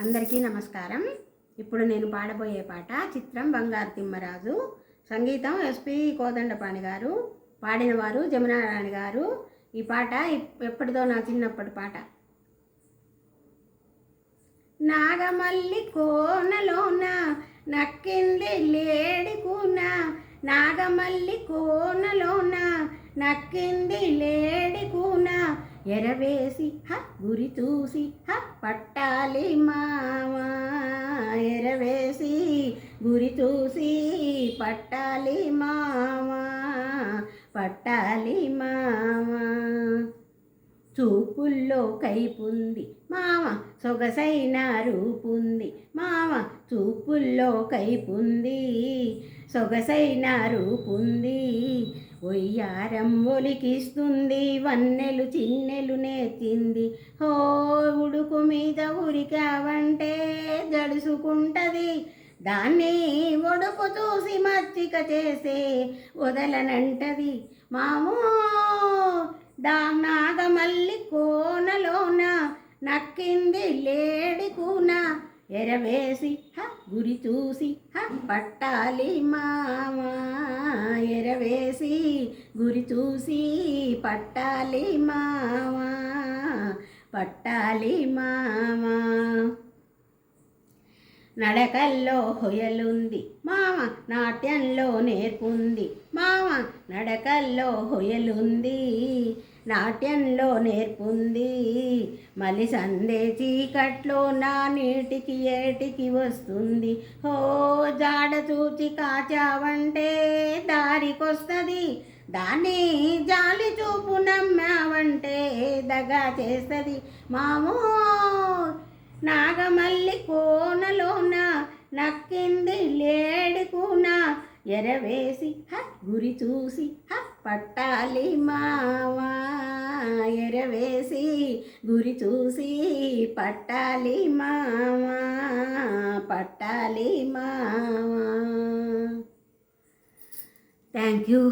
అందరికీ నమస్కారం. ఇప్పుడు నేను పాడబోయే పాట చిత్రం బంగారు తిమ్మరాజు. సంగీతం ఎస్పి కోదండపాణి గారు. పాడినవారు జమునారాణి గారు. ఈ పాట ఎప్పటిదో నా చిన్నప్పటి పాట. నాగమల్లి కోనలోన నక్కింది లేడికున. నాగమల్లి కోనలోన నక్కింది లేడి కూన ఎరవేసి హ గురి చూసి హ పట్టాలి మావా ఎరవేసి గురి చూసి పట్టాలి మావా పట్టాలి మావా చూపుల్లో కైపుంది మామ సొగసైన రూపుంది మామ చూపుల్లో కైపుంది సొగసైన రూపుంది. ఒయ్యారం ఒలికిస్తుంది వన్నెలు చిన్నెలు నేర్చింది. హో ఉడుకు మీద ఉరికావంటే జడుసుకుంటది. దాన్ని ఒడుపు చూసి మచ్చిక చేసే వదలనంటది. మామూ దా నాగమల్లి కోనలోన నక్కింది లేడి కూన. ఎరవేసి హ గురి చూసి హ పట్టాలి మామా ఎరవేసి గురి చూసి పట్టాలి మావా పట్టాలి మామా నడకల్లో హొయలుంది మామ నాట్యంలో నేర్పుంది మామ నడకల్లో హొయలుంది నాట్యంలో నేర్పుంది. మలి సందే చీకట్లో నా నీటికి ఏటికి వస్తుంది. హో జాడ చూచి కాచావంటే దారికొస్తుంది. దాన్ని జాలి చూపు నమ్మావంటే దగా చేస్తుంది మామూ. నాగమల్లి కోనలోన నక్కింది లేడుకున ఎరవేసి హ గురి చూసి హ పట్టాలి మావా ఎరవేసి గురి చూసి పట్టాలి మావా పట్టాలి మావా థ్యాంక్ యూ.